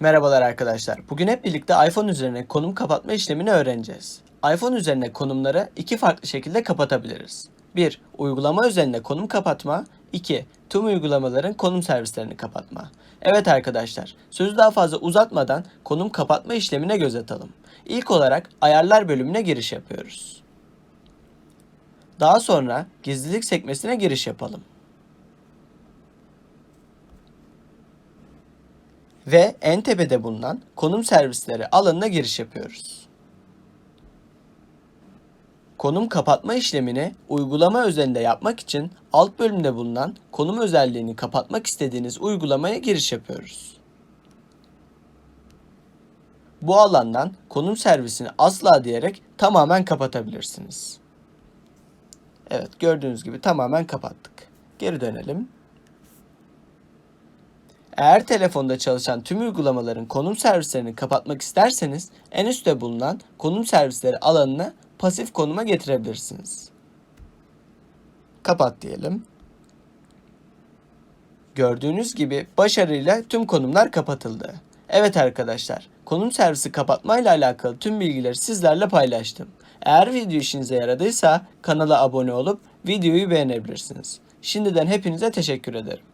Merhabalar arkadaşlar. Bugün hep birlikte iPhone üzerine konum kapatma işlemini öğreneceğiz. iPhone üzerine konumları iki farklı şekilde kapatabiliriz. 1. Uygulama üzerinde konum kapatma. 2. Tüm uygulamaların konum servislerini kapatma. Evet arkadaşlar, sözü daha fazla uzatmadan konum kapatma işlemine göz atalım. İlk olarak ayarlar bölümüne giriş yapıyoruz. Daha sonra gizlilik sekmesine giriş yapalım. Ve en tepede bulunan konum servisleri alanına giriş yapıyoruz. Konum kapatma işlemini uygulama üzerinde yapmak için alt bölümde bulunan konum özelliğini kapatmak istediğiniz uygulamaya giriş yapıyoruz. Bu alandan konum servisini asla diyerek tamamen kapatabilirsiniz. Evet gördüğünüz gibi tamamen kapattık. Geri dönelim. Eğer telefonda çalışan tüm uygulamaların konum servislerini kapatmak isterseniz en üstte bulunan konum servisleri alanına pasif konuma getirebilirsiniz. Kapat diyelim. Gördüğünüz gibi başarıyla tüm konumlar kapatıldı. Evet arkadaşlar, konum servisi kapatmayla alakalı tüm bilgileri sizlerle paylaştım. Eğer video işinize yaradıysa kanala abone olup videoyu beğenebilirsiniz. Şimdiden hepinize teşekkür ederim.